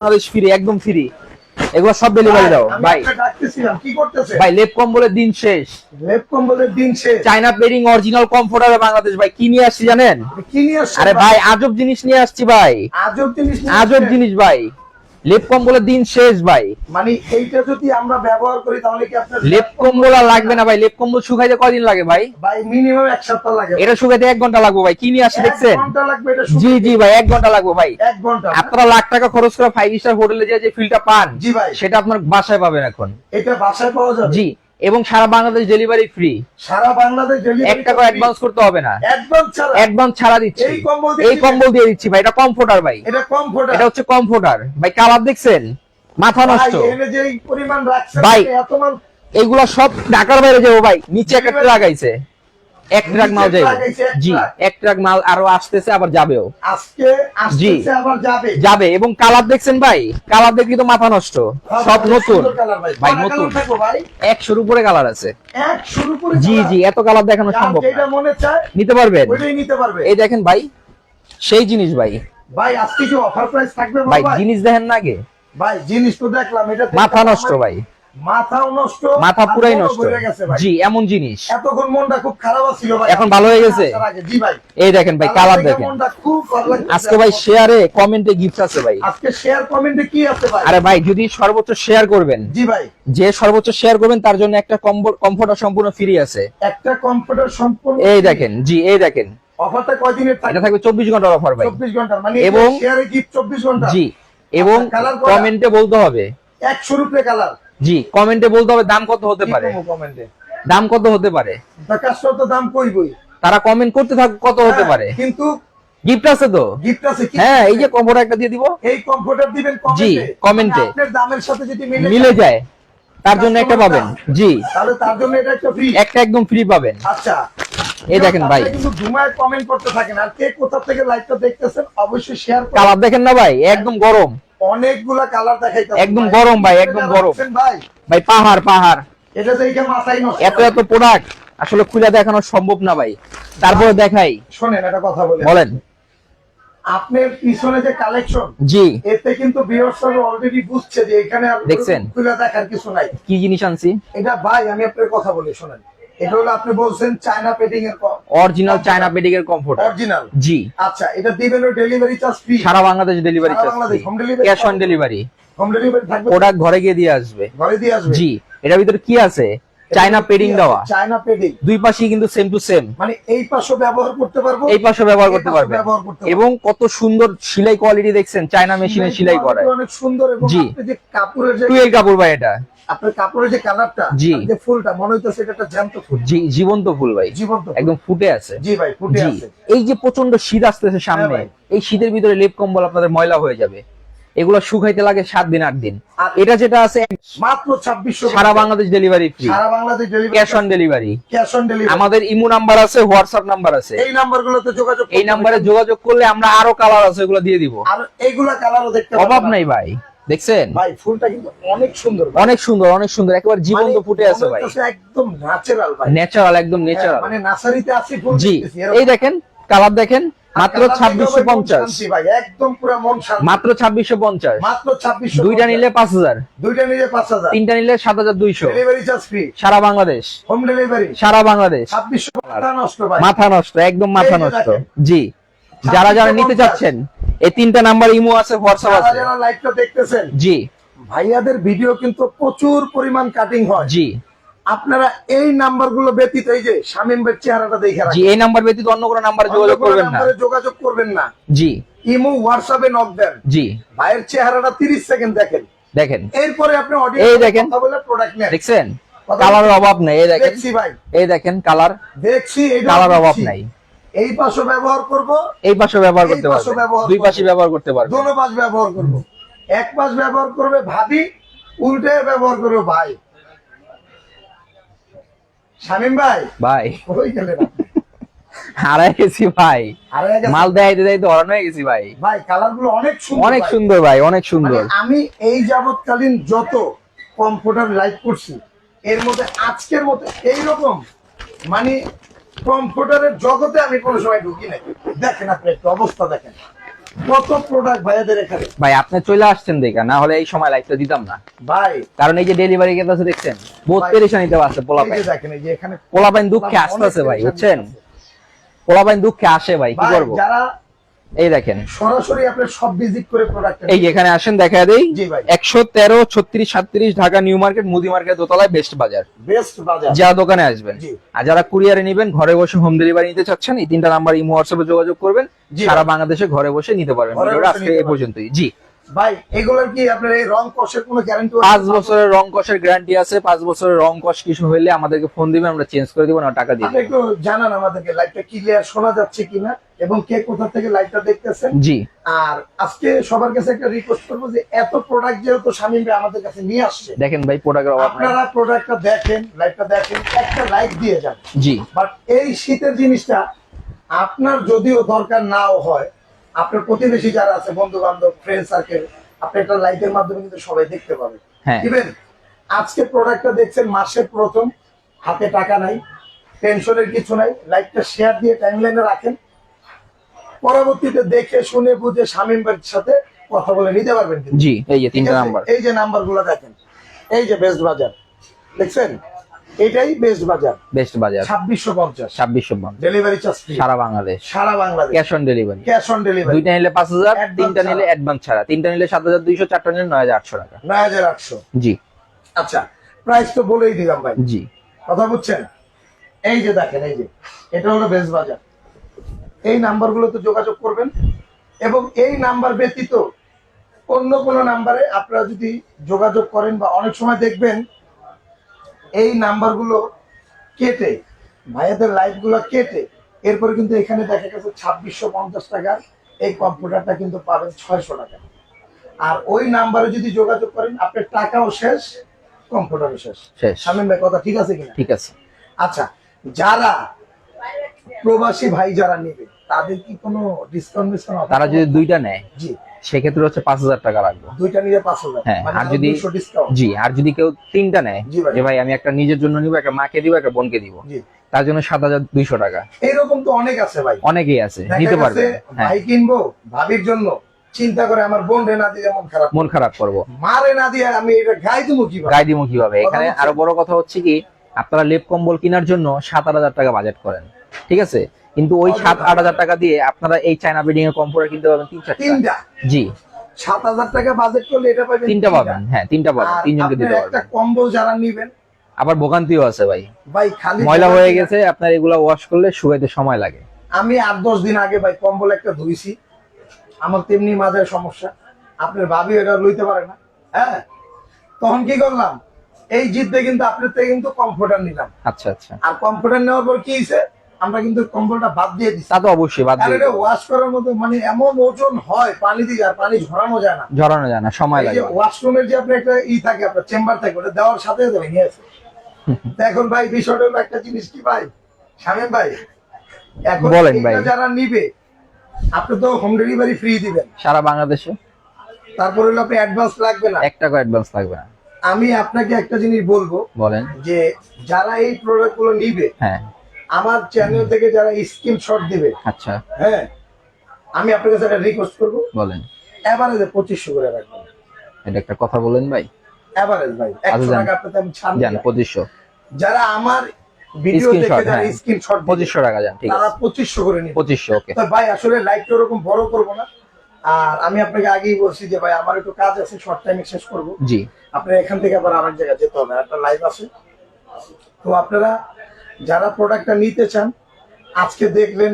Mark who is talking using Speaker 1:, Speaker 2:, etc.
Speaker 1: Bangladesh free একদম free এগুলো সব ডেলিভারি দাও। ভাই।
Speaker 2: কি করতেছে?
Speaker 1: ভাই লেপ কম্বলের দিন শেষ।
Speaker 2: লেপ কম্বলের দিন শেষ।
Speaker 1: China padding original comforter Bangladesh ভাই কি নিয়ে আসছি জানেন?
Speaker 2: কি নিয়ে আসছি
Speaker 1: আরে ভাই? আজব জিনিস নিয়ে আসছি ভাই।
Speaker 2: আজব জিনিস
Speaker 1: আজব জিনিস ভাই। লেপ কম্বলের দিন শেষ ভাই।
Speaker 2: মানে এইটা যদি আমরা ব্যবহার করি তাহলে কি আপনার
Speaker 1: লেপ কম্বল আর লাগবে না ভাই লেপ কম্বল শুকাইতে কয়দিন লাগে ভাই?
Speaker 2: ভাই মিনিমাম এক সপ্তাহ লাগে।
Speaker 1: এটা শুকাইতে এক ঘণ্টা লাগবে ভাই কি নিয়ে
Speaker 2: আসে
Speaker 1: দেখছেন?
Speaker 2: ঘণ্টা লাগবে এটা
Speaker 1: জি জি ভাই এক ঘণ্টা লাগবে ভাই।
Speaker 2: এক ঘণ্টা।
Speaker 1: আপনারা লাখ টাকা খরচ করে ফাইভ স্টার হোটেলে যে যে ফিলটা পান
Speaker 2: জি ভাই।
Speaker 1: সেটা আপনার বাসায় পাবেন এখন।
Speaker 2: এটা বাসায় পাওয়া যাবে?
Speaker 1: জি। এবং সারা বাংলাদেশ ডেলিভারি ফ্রি
Speaker 2: সারা বাংলাদেশ
Speaker 1: এক টাকা অ্যাডভান্স করতে হবে না।
Speaker 2: অ্যাডভান্স ছাড়া।
Speaker 1: অ্যাডভান্স ছাড়া দিচ্ছি।
Speaker 2: এই কম্বল দিয়ে
Speaker 1: দিচ্ছি ভাই এটা কমফোর্টার ভাই।
Speaker 2: এটা কমফোর্টার
Speaker 1: এটা হচ্ছে কমফোর্টার ভাই কালার দেখছেন? মাথা নষ্ট। ভাই। এইগুলা সব ঢাকার বাইরে যাব ভাই। নিচে একটা আইছে। এক ট্রাক মাল যাবে জি এক ট্রাক মাল আরও আসতেছে আবার যাবেও।
Speaker 2: আজকে আসতেছে আবার যাবে।
Speaker 1: যাবে এবং কালার দেখছেন ভাই? কালার দেখি তো মাথা নষ্ট। সব নতুন।
Speaker 2: ভাই
Speaker 1: নতুন।
Speaker 2: কালার থাকব ভাই?
Speaker 1: একশোর উপরে কালার আছে।
Speaker 2: এক শুরু করে
Speaker 1: জি জি এত কালার দেখানো সম্ভব
Speaker 2: যেটা মনে চায়
Speaker 1: নিতে পারবেন?
Speaker 2: ওইটাই নিতে পারবে।
Speaker 1: এই দেখেন ভাই সেই জিনিস ভাই।
Speaker 2: ভাই আজকে কি অফার প্রাইস থাকবে
Speaker 1: ভাই
Speaker 2: ভাই?
Speaker 1: জিনিস দেখেন না আগে।
Speaker 2: ভাই জিনিস তো দেখলাম এটা
Speaker 1: মাথা নষ্ট ভাই।
Speaker 2: মাথাও নষ্ট
Speaker 1: মাথা পুরাই নষ্ট। জি এমন জিনিস।
Speaker 2: এতক্ষণ মনটা খুব খারাপ ছিল ভাই।
Speaker 1: এখন ভালো হয়ে গেছে?
Speaker 2: জি ভাই।
Speaker 1: এই দেখেন ভাই
Speaker 2: কালার
Speaker 1: দেখেন। আজকে ভাই শেয়ারে কমেন্টে গিফট আছে ভাই।
Speaker 2: আজকে শেয়ার কমেন্টে কি আছে ভাই?
Speaker 1: আরে ভাই যদি সর্বোচ্চ শেয়ার করবেন
Speaker 2: জি ভাই।
Speaker 1: যে সর্বোচ্চ শেয়ার করবেন তার জন্য একটা কমফোর্টার সম্পূর্ণ ফ্রি আছে।
Speaker 2: একটা কম্পিউটার সম্পূর্ণ
Speaker 1: এই দেখেন জি এই দেখেন।
Speaker 2: অফারটা কয়দিনের
Speaker 1: এটা থাকবে চব্বিশ ঘণ্টার অফার ভাই।
Speaker 2: চব্বিশ ঘণ্টা মানে
Speaker 1: এবং-
Speaker 2: শেয়ারে গিফট চব্বিশ ঘণ্টা।
Speaker 1: জি এবং
Speaker 2: আচ্ছা?
Speaker 1: কমেন্টে বলতে হবে।
Speaker 2: একশো রুপে কালার
Speaker 1: জি কমেন্টে বলতে হবে দাম কত হতে পারে?
Speaker 2: কমেন্টে
Speaker 1: দাম কত হতে পারে?
Speaker 2: কাস্টমার তো দাম কইবই।
Speaker 1: তারা কমেন্ট করতে থাক কত হতে
Speaker 2: হ্যাঁ,
Speaker 1: পারে?
Speaker 2: কিন্তু
Speaker 1: গিফট আছে তো?
Speaker 2: গিফট আছে
Speaker 1: হ্যাঁ এই যে কম্পিউটার একটা দিয়ে দিব।
Speaker 2: এই কম্পিউটার দিবেন
Speaker 1: জি,
Speaker 2: কমেন্টে আপনার দামের সাথে যদি মিলে
Speaker 1: মিলে
Speaker 2: যায়,
Speaker 1: যায় তার জন্য একটা পাবেন। জি।
Speaker 2: তাহলে তার জন্য এটা একটা ফ্রি
Speaker 1: একটা একদম ফ্রি পাবেন।
Speaker 2: আচ্ছা।
Speaker 1: এই দেখেন ভাই।
Speaker 2: কিন্তু ধুমায় কমেন্ট করতে থাকেন। আর কে কোথা থেকে লাইভটা দেখতেছেন অবশ্যই শেয়ার করুন
Speaker 1: কালার দেখেন না ভাই একদম গরম।
Speaker 2: অনেকগুলা কালার দেখাইতেছেন
Speaker 1: একদম গরম ভাই, একদম গরম।
Speaker 2: ভাই।
Speaker 1: ভাই পাহাড় পাহাড়।
Speaker 2: এটা মাথায় নষ্ট।
Speaker 1: এত এত প্রোডাক্ট আসলে খুলে দেখানো সম্ভব না ভাই। তারপরে দেখাই।
Speaker 2: শোনেন একটা কথা বলে
Speaker 1: বলেন।
Speaker 2: আপনার পিছনে যে কালেকশন
Speaker 1: জি।
Speaker 2: এতে কিন্তু ভিউয়ার্সরা অলরেডি বুঝছে যে এখানে
Speaker 1: দেখছেন?
Speaker 2: খুলে দেখার কিছু নাই।
Speaker 1: কি জিনিস আনছি?
Speaker 2: এটা ভাই আমি আপনার কথা বলি শোনেন। এটা হলো আপনি বলছেন চায়না পেডিং এর
Speaker 1: অরিজিনাল চায়না পেডিকের কমফোর্ট
Speaker 2: অরিজিনাল
Speaker 1: জি।
Speaker 2: আচ্ছা এটা দিবেন delivery charge free
Speaker 1: Sara Bangladesh delivery charge
Speaker 2: Bangladesh, home delivery
Speaker 1: cash on delivery
Speaker 2: home delivery থাকবে।
Speaker 1: প্রোডাক্ট ঘরে গিয়ে দিয়ে আসবে।
Speaker 2: ঘরে দিয়ে আসবে?
Speaker 1: জি। এটার ভিতরে কি আছে? চায়না পেডিং দেওয়া?
Speaker 2: চায়না পেডিং
Speaker 1: দুই পাশেই কিন্তু সেম টু সেম
Speaker 2: মানে এই পাশও ব্যবহার করতে পারব?
Speaker 1: এই পাশে
Speaker 2: পাশেও ব্যবহার করতে পারব।
Speaker 1: এবং কত সুন্দর সেলাই কোয়ালিটি দেখছেন চায়না মেশিনে সেলাই করে।
Speaker 2: অনেক সুন্দর এবং যে কাপড়ের যে
Speaker 1: টুয়েল কাপড় ভাই এটা।
Speaker 2: আপনার কাপড়ের যে কালারটা
Speaker 1: জি।
Speaker 2: যে ফুলটা মনে হইতেছে এটা একটা জ্যান্ত ফুল।
Speaker 1: জি জীবন্ত ফুল ভাই।
Speaker 2: জীবন্ত
Speaker 1: একদম ফুটে আছে।
Speaker 2: জি ভাই ফুটে আছে।
Speaker 1: এই যে প্রচণ্ড শীত আসতেছে সামনে
Speaker 2: হ্যাঁ ভাই।
Speaker 1: এই শীতের ভিতরে লেপ কম্বল আপনাদের ময়লা হয়ে যাবে। এগুলো শুকাইতে লাগে সাত দিন আট দিন। এটা যেটা আছে
Speaker 2: মাত্র ছাব্বিশশো
Speaker 1: সারা Bangladesh delivery free
Speaker 2: Sara Bangladesh
Speaker 1: cash on delivery
Speaker 2: cash on delivery
Speaker 1: আমাদের ইমো নাম্বার আছে হোয়াটসঅ্যাপ নাম্বার আছে।
Speaker 2: এই নাম্বারগুলোতে যোগাযোগ
Speaker 1: এই নাম্বারে যোগাযোগ করলে আমরা আরও কালার আছে এগুলো দিয়ে দিব।
Speaker 2: আর এইগুলা কালারও দেখতে
Speaker 1: অভাব নাই ভাই দেখছেন?
Speaker 2: ভাই ফুলটা কিন্তু অনেক সুন্দর
Speaker 1: অনেক সুন্দর অনেক সুন্দর একেবারে জীবন্ত
Speaker 2: মানে
Speaker 1: ফুটে আছে ভাই।
Speaker 2: একদম ন্যাচারাল ভাই।
Speaker 1: ন্যাচারাল একদম ন্যাচারাল
Speaker 2: মানে নার্সারিতে আছে ফুল
Speaker 1: জি এই দেখেন কালার দেখেন। মাত্র ছাব্বিশশো পঞ্চাশ।
Speaker 2: একদম পুরো মন
Speaker 1: মাত্র ছাব্বিশশো পঞ্চাশ।
Speaker 2: মাত্র ছাব্বিশশো
Speaker 1: দুইটা নিলে পাঁচ হাজার।
Speaker 2: দুইটা নিলে পাঁচ হাজার।
Speaker 1: তিনটা নিলে সাত হাজার দুইশো।
Speaker 2: ডেলিভারি চার্জ ফ্রি
Speaker 1: সারা বাংলাদেশ।
Speaker 2: হোম ডেলিভারি
Speaker 1: সারা বাংলাদেশ।
Speaker 2: ছাব্বিশশো নষ্ট
Speaker 1: মাথা নষ্ট একদম মাথা নষ্ট। জি। যারা যারা নিতে চাচ্ছেন এই তিনটা নাম্বার ইমো আছে হোয়াটসঅ্যাপ আছে।
Speaker 2: যারা লাইভটা দেখতেছেন
Speaker 1: জি।
Speaker 2: ভাইয়াদের ভিডিও কিন্তু প্রচুর পরিমাণ কাটিং হয়।
Speaker 1: জি।
Speaker 2: আপনারা এই নাম্বারগুলো ব্যতীত এই যে শামীম ভাইয়ের চেহারাটা দেখে
Speaker 1: জি
Speaker 2: রাখেন
Speaker 1: এই নাম্বার ব্যতীত অন্য কোনো নাম্বারে যোগাযোগ করবেন না।
Speaker 2: নাম্বারে যোগাযোগ করবেন না।
Speaker 1: জি।
Speaker 2: ইমো হোয়াটসঅ্যাপে নক দেন।
Speaker 1: জি।
Speaker 2: ভাইয়ের চেহারাটা 30 সেকেন্ড দেখেন।
Speaker 1: দেখেন।
Speaker 2: এরপরে আপনি অডিও
Speaker 1: এই দেখেন।
Speaker 2: কথা বলে প্রোডাক্ট নেন।
Speaker 1: দেখছেন? কালারের অভাব নাই এই দেখেন।
Speaker 2: দেখছি ভাই।
Speaker 1: এই দেখেন কালার।
Speaker 2: দেখছি এই
Speaker 1: কালার অভাব নাই।
Speaker 2: এই পাশও ব্যবহার করব।
Speaker 1: এই পাশে ব্যবহার করতে
Speaker 2: পাশও ব্যবহার
Speaker 1: দুই পাশে ব্যবহার করতে পারবেন।
Speaker 2: দোনো পাশ ব্যবহার করব। এক পাশ ব্যবহার করবে ভাবি উল্টে ব্যবহার করবে ভাই। শামীম ভাই?
Speaker 1: ভাই।
Speaker 2: কই গেলেন
Speaker 1: হারাই গেছি ভাই। মাল দেখাইতে দেখাইতে হরান হয়ে গেছি ভাই।
Speaker 2: ভাই কালারগুলো অনেক সুন্দর
Speaker 1: অনেক। সুন্দর ভাই অনেক সুন্দর।
Speaker 2: মানে আমি এই যাবৎকালীন যত কম্পিউটার লাইভ করছি এর মধ্যে আজকের মতো এইরকম মানে কম্পিউটারের জগতে আমি কোনো সময় ঢুকি নাই। দেখেন আপনি একটু অবস্থা দেখেন। কত প্রোডাক্ট ভাইয়াদের এখানে?
Speaker 1: ভাই আপনি চলে আসছেন দেখা না হলে এই সময় লাইটটা দিতাম না।
Speaker 2: ভাই।
Speaker 1: কারণ এই যে ডেলিভারি কেটে আছে দেখছেন বহুত পেরেশানিতে আছে পোলা
Speaker 2: এই দেখেন এই যে এখানে
Speaker 1: পোলা পাইন দুঃখে আসতেছে ভাই বুঝছেন?
Speaker 2: পোলাপাইন
Speaker 1: পোলা পাইন দুঃখে আসে ভাই কি করব?
Speaker 2: যারা
Speaker 1: এই দেখেন।
Speaker 2: সরাসরি আপনার সব ভিজিট করে প্রোডাক্ট
Speaker 1: এই এখানে আসেন দেখা দেই।
Speaker 2: জি ভাই।
Speaker 1: একশো তেরো ছত্রিশ সাতত্রিশ ঢাকা নিউ মার্কেট মুদি মার্কেট দোতলায় বেস্ট বাজার
Speaker 2: বেস্ট বাজার
Speaker 1: যা দোকানে আসবেন। আর যারা কুরিয়ারে নিবেন ঘরে বসে হোম ডেলিভারি নিতে চাচ্ছেন এই তিনটা নাম্বার ইমো হোয়াটসঅ্যাপে যোগাযোগ করবেন। সারা বাংলাদেশে ঘরে বসে নিতে পারবেন। আজকে
Speaker 2: এ
Speaker 1: এই পর্যন্তই। জি।
Speaker 2: ভাই এগুলোর কি আপনার এই রং কষের কোনো গ্যারান্টি
Speaker 1: পাঁচ বছরের রং কষের গ্যারান্টি আছে পাঁচ বছরের রং কষ কিছু হইলে আমাদেরকে ফোন দিবেন আমরা চেঞ্জ করে দিব না টাকা দিয়ে
Speaker 2: একটু জানান আমাদেরকে লাইভটা ক্লিয়ার শোনা যাচ্ছে কিনা এবং কে কোথা থেকে লাইভটা দেখতেছেন?
Speaker 1: জি।
Speaker 2: আর আজকে সবার কাছে একটা রিকোয়েস্ট করব যে এত প্রোডাক্ট যেহেতু শামীম ভাই আমাদের কাছে নিয়ে আসছে
Speaker 1: দেখেন ভাই প্রোডাক্টের অভাব নাই।
Speaker 2: আপনারা প্রোডাক্টটা দেখেন লাইভটা দেখেন একটা লাইক দিয়ে যান।
Speaker 1: জি।
Speaker 2: বাট এই শীতের জিনিসটা আপনার যদিও দরকার নাও হয় আপনার প্রতিবেশী যারা আছে বন্ধু বান্ধব ফ্রেন্ড সার্কেল আপনি একটা লাইটের মাধ্যমে কিন্তু সবাই দেখতে পাবে।
Speaker 1: হ্যাঁ।
Speaker 2: ইভেন আজকে প্রোডাক্টটা দেখছেন মাসের প্রথম হাতে টাকা নাই টেনশনের কিছু নাই লাইটটা শেয়ার দিয়ে টাইমলাইনে রাখেন। পরবর্তীতে দেখে শুনে বুঝে শামীম ভাইয়ের সাথে কথা বলে নিতে পারবেন।
Speaker 1: জি এই যে তিনটা নাম্বার
Speaker 2: এই যে নাম্বারগুলো দেখেন। এই যে বেস্ট বাজার দেখছেন? এটাই বেস্ট বাজার।
Speaker 1: বেস্ট বাজার।
Speaker 2: ছাব্বিশশো পঞ্চাশ।
Speaker 1: ছাব্বিশশো মান
Speaker 2: ডেলিভারি চার্জ
Speaker 1: সারা বাংলাদেশ।
Speaker 2: সারা Bangladesh.
Speaker 1: Cash on delivery
Speaker 2: cash on delivery
Speaker 1: দুইটা নিলে পাঁচ হাজার তিনটা নিলে অ্যাডভান্স ছাড়া। তিনটা নিলে সাত হাজার দুইশো চারটা নিলে নয় হাজার আটশো টাকা।
Speaker 2: নয় হাজার আটশো।
Speaker 1: জি।
Speaker 2: আচ্ছা প্রাইস তো বলেই দিলাম ভাই।
Speaker 1: জি।
Speaker 2: কথা বুঝছেন? এই যে দেখেন এই যে এটা হলো বেশ বাজার। এই নাম্বারগুলোতে যোগাযোগ করবেন এবং এই নাম্বার ব্যতীত অন্য কোনো নাম্বারে আপনারা যদি যোগাযোগ করেন বা অনেক সময় দেখবেন এই নাম্বারগুলো কেটে ভাইয়াদের লাইফগুলো কেটে এরপরে কিন্তু এখানে দেখা গেছে ছাব্বিশশো পঞ্চাশ টাকার এই কম্পিউটারটা কিন্তু পাবেন ছয়শো টাকা। আর ওই নাম্বারে যদি যোগাযোগ করেন আপনার টাকাও শেষ কম্পিউটারও শেষ। শামীম ভাই কথা ঠিক আছে কিনা?
Speaker 1: ঠিক আছে।
Speaker 2: আচ্ছা যারা প্রবাসী ভাই যারা নেবে তাদের কি কোনো ডিসকাউন্ট ডিসকাউন্ট
Speaker 1: তারা যদি দুইটা নেয়?
Speaker 2: জি।
Speaker 1: সেক্ষেত্রে হচ্ছে পাঁচ হাজার টাকা লাগবে।
Speaker 2: দুইটা নিলে পাঁচ হাজার।
Speaker 1: হ্যাঁ,
Speaker 2: মানে
Speaker 1: আর যদি- জি আর যদি কেউ তিনটা নেয় যে ভাই আমি একটা নিজের জন্য নিবো একটা মাকে দিব একটা বোনকে দিব। তার জন্য সাত হাজার দুইশো টাকা।
Speaker 2: এইরকম তো অনেক আছে ভাই।
Speaker 1: অনেকেই আছে নিতে পারবে। হ্যাঁ।
Speaker 2: ভাই কিনবো ভাবির জন্য। চিন্তা করে আমার বোন রে না দিয়ে মন খারাপ
Speaker 1: মন খারাপ করব।
Speaker 2: মারে না দিয়ে আমি এটা গাই দেবো কি
Speaker 1: গায়ে দিমু কীভাবে? এখানে আরও বড় কথা হচ্ছে কি আপনারা লেপ কম্বল কেনার জন্য সাত আট হাজার টাকা বাজেট করেন। ঠিক আছে? কিন্তু ওই সাত আট হাজার টাকা দিয়ে আপনারা এই চায়না বিল্ডিং এর কম্পিউটার কিনতে পারবেন তিন চারটা।
Speaker 2: তিনটা?
Speaker 1: জি।
Speaker 2: সাত হাজার টাকা বাজেট করলে এটা পাবেন
Speaker 1: তিনটা পাবেন হ্যাঁ তিনটা পাবেন তিনজনকে দিতে
Speaker 2: আপনার একটা কম্বল যারা নিবেন।
Speaker 1: আবার ভোগান্তিও আছে ভাই।
Speaker 2: ভাই খালি
Speaker 1: ময়লা হয়ে গেছে আপনার এগুলা ওয়াশ করলে শুকাইতে সময় লাগে।
Speaker 2: আমি আট দশ দিন আগে ভাই কম্বল একটা ধুইছি। আমার তেমনি মাঝে সমস্যা। আপনার ভাবি এটা লইতে পারে না। হ্যাঁ? তখন কি করলাম? এই জিদ্দে কিন্তু আপনার থেকে কিন্তু কম্পিউটার নিলাম।
Speaker 1: আচ্ছা আচ্ছা।
Speaker 2: আর কম্পিউটার নেওয়ার পর কি হয়েছে আমরা কিন্তু কম্বলটা বাদ দিয়ে দিচ্ছি
Speaker 1: তা তো অবশ্যই বাদ দিয়ে
Speaker 2: ওয়াশ করার মতো মানে এমন ওজন হয় পানি দিয়ে আর পানি ঝরানো যায় না।
Speaker 1: ঝরানো যায় না সময় লাগে
Speaker 2: ওয়াশরুমের যে আপনার একটা ই থাকে আপনার চেম্বার থাকে ওটা দেওয়ার সাথে সাথে ভেঙে আছে এখন ভাই বিষয়টা হলো একটা জিনিস কি ভাই? শামীম ভাই এখন
Speaker 1: বলেন ভাই।
Speaker 2: যারা নিবে আপনি তো হোম ডেলিভারি ফ্রি দিবেন।
Speaker 1: সারা বাংলাদেশে?
Speaker 2: তারপরে হলো আপনি অ্যাডভান্স লাগবে না।
Speaker 1: এক টাকা অ্যাডভান্স লাগবে না।
Speaker 2: আমি আপনাকে একটা জিনিস বলব
Speaker 1: বলেন।
Speaker 2: যে যারা এই প্রোডাক্টগুলো নিবে
Speaker 1: হ্যাঁ।
Speaker 2: আমার চ্যানেল থেকে যারা স্ক্রিনশট দিবে
Speaker 1: আচ্ছা।
Speaker 2: হ্যাঁ আমি আপনার কাছে একটা রিকোয়েস্ট করব।
Speaker 1: বলেন।
Speaker 2: এভারেজে পঁচিশশো করে রাখবেন।
Speaker 1: এটা একটা কথা বলেন ভাই।
Speaker 2: এভারেজ ভাই একশো
Speaker 1: আচ্ছা,
Speaker 2: টাকা আপনাকে আমি ছাড়
Speaker 1: জান
Speaker 2: দিলাম।
Speaker 1: পঁচিশশো।
Speaker 2: যারা আমার ভিডিও দেখে যারা
Speaker 1: হ্যাঁ।
Speaker 2: স্ক্রিনশট
Speaker 1: পঁচিশশো টাকা যান ঠিক
Speaker 2: তারা
Speaker 1: আছে।
Speaker 2: পঁচিশশো করে নিবে।
Speaker 1: পঁচিশশো ওকে।
Speaker 2: তো ভাই আসলে লাইভটা ওরকম বড় করব না। আর আমি আপনাকে আগেই বলছি যে ভাই আমার একটু কাজ আছে শর্ট টাইমে শেষ করব।
Speaker 1: জি।
Speaker 2: আপনার এখান থেকে আবার আরেক জায়গায় যেতে হবে। একটা লাইভ আছে। তো আপনারা যারা প্রোডাক্টটা নিতে চান আজকে দেখলেন